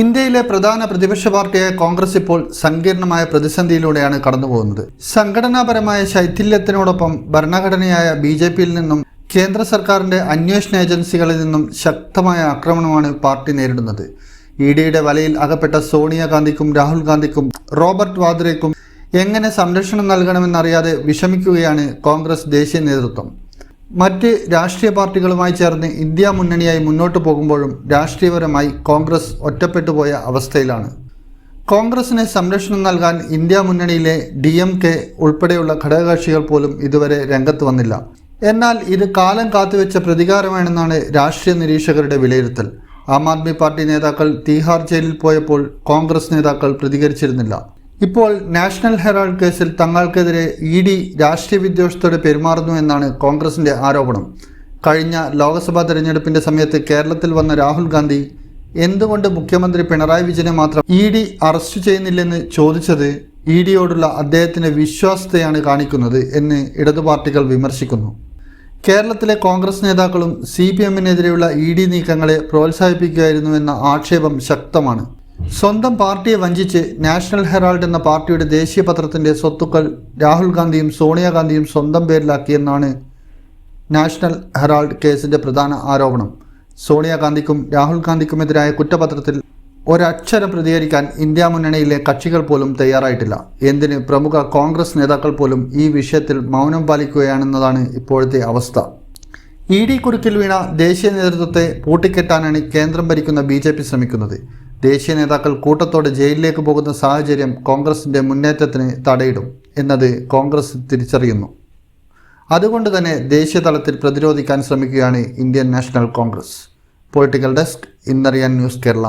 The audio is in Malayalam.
ഇന്ത്യയിലെ പ്രധാന പ്രതിപക്ഷ പാർട്ടിയായ കോൺഗ്രസ് ഇപ്പോൾ സങ്കീർണമായ പ്രതിസന്ധിയിലൂടെയാണ് കടന്നുപോകുന്നത്. സംഘടനാപരമായ ശൈഥില്യത്തിനോടൊപ്പം ഭരണഘടനയായ ബി ജെ പിയിൽ നിന്നും കേന്ദ്ര സർക്കാരിന്റെ അന്വേഷണ ഏജൻസികളിൽ നിന്നും ശക്തമായ ആക്രമണമാണ് പാർട്ടി നേരിടുന്നത്. ഇ ഡിയുടെ വലയിൽ അകപ്പെട്ട സോണിയാഗാന്ധിക്കും രാഹുൽ ഗാന്ധിക്കും റോബർട്ട് വാദ്രയ്ക്കും എങ്ങനെ സംരക്ഷണം നൽകണമെന്നറിയാതെ വിഷമിക്കുകയാണ് കോൺഗ്രസ് ദേശീയ നേതൃത്വം. മറ്റ് രാഷ്ട്രീയ പാർട്ടികളുമായി ചേർന്ന് ഇന്ത്യ മുന്നണിയായി മുന്നോട്ട് പോകുമ്പോഴും രാഷ്ട്രീയപരമായി കോൺഗ്രസ് ഒറ്റപ്പെട്ടു പോയ അവസ്ഥയിലാണ്. കോൺഗ്രസിന് സംരക്ഷണം നൽകാൻ ഇന്ത്യ മുന്നണിയിലെ ഡി എം കെ ഉൾപ്പെടെയുള്ള ഘടകകക്ഷികൾ പോലും ഇതുവരെ രംഗത്ത് വന്നില്ല. എന്നാൽ ഇത് കാലം കാത്തുവെച്ച പ്രതികാരമാണെന്നാണ് രാഷ്ട്രീയ നിരീക്ഷകരുടെ വിലയിരുത്തൽ. ആം ആദ്മി പാർട്ടി നേതാക്കൾ തീഹാർ ജയിലിൽ പോയപ്പോൾ കോൺഗ്രസ് നേതാക്കൾ പ്രതികരിച്ചിരുന്നില്ല. ഇപ്പോൾ നാഷണൽ ഹെറാൾഡ് കേസിൽ തങ്ങൾക്കെതിരെ ഇ ഡി രാഷ്ട്രീയ വിദ്വേഷത്തോടെ പെരുമാറുന്നു എന്നാണ് കോൺഗ്രസിന്റെ ആരോപണം. കഴിഞ്ഞ ലോക്സഭാ തെരഞ്ഞെടുപ്പിന്റെ സമയത്ത് കേരളത്തിൽ വന്ന രാഹുൽ ഗാന്ധി എന്തുകൊണ്ട് മുഖ്യമന്ത്രി പിണറായി വിജയനെ മാത്രം ഇ ഡി അറസ്റ്റ് ചെയ്യുന്നില്ലെന്ന് ചോദിച്ചത് ഇ ഡിയോടുള്ള അദ്ദേഹത്തിന്റെ വിശ്വാസത്തെയാണ് കാണിക്കുന്നത് എന്ന് ഇടതു പാർട്ടികൾ വിമർശിക്കുന്നു. കേരളത്തിലെ കോൺഗ്രസ് നേതാക്കളും സി പി എമ്മിനെതിരെയുള്ള ഇ ഡി നീക്കങ്ങളെ പ്രോത്സാഹിപ്പിക്കുകയായിരുന്നുവെന്ന ആക്ഷേപം ശക്തമാണ്. സ്വന്തം പാർട്ടിയെ വഞ്ചിച്ച് നാഷണൽ ഹെറാൾഡ് എന്ന പാർട്ടിയുടെ ദേശീയ പത്രത്തിന്റെ സ്വത്തുക്കൾ രാഹുൽ ഗാന്ധിയും സോണിയാഗാന്ധിയും സ്വന്തം പേരിലാക്കിയെന്നാണ് നാഷണൽ ഹെറാൾഡ് കേസിന്റെ പ്രധാന ആരോപണം. സോണിയാഗാന്ധിക്കും രാഹുൽ ഗാന്ധിക്കുമെതിരായ കുറ്റപത്രത്തിൽ ഒരക്ഷരം പ്രതികരിക്കാൻ ഇന്ത്യ മുന്നണിയിലെ കക്ഷികൾ പോലും തയ്യാറായിട്ടില്ല. എന്തിന് പ്രമുഖ കോൺഗ്രസ് നേതാക്കൾ പോലും ഈ വിഷയത്തിൽ മൗനം പാലിക്കുകയാണെന്നതാണ് ഇപ്പോഴത്തെ അവസ്ഥ. ഇ ഡി കുരുക്കിൽ വീണ ദേശീയ നേതൃത്വത്തെ പൂട്ടിക്കെട്ടാനാണ് കേന്ദ്രം ഭരിക്കുന്ന ബി ജെ പി ശ്രമിക്കുന്നത്. ദേശീയ നേതാക്കൾ കൂട്ടത്തോടെ ജയിലിലേക്ക് പോകുന്ന സാഹചര്യം കോൺഗ്രസിന്റെ മുന്നേറ്റത്തിന് തടയിടും എന്നത് കോൺഗ്രസ് തിരിച്ചറിയുന്നു. അതുകൊണ്ട് തന്നെ ദേശീയ തലത്തിൽ പ്രതിരോധിക്കാൻ ശ്രമിക്കുകയാണ് Indian national Congress. Political desk ഇന്നറിയാൻ ന്യൂസ് കേരള.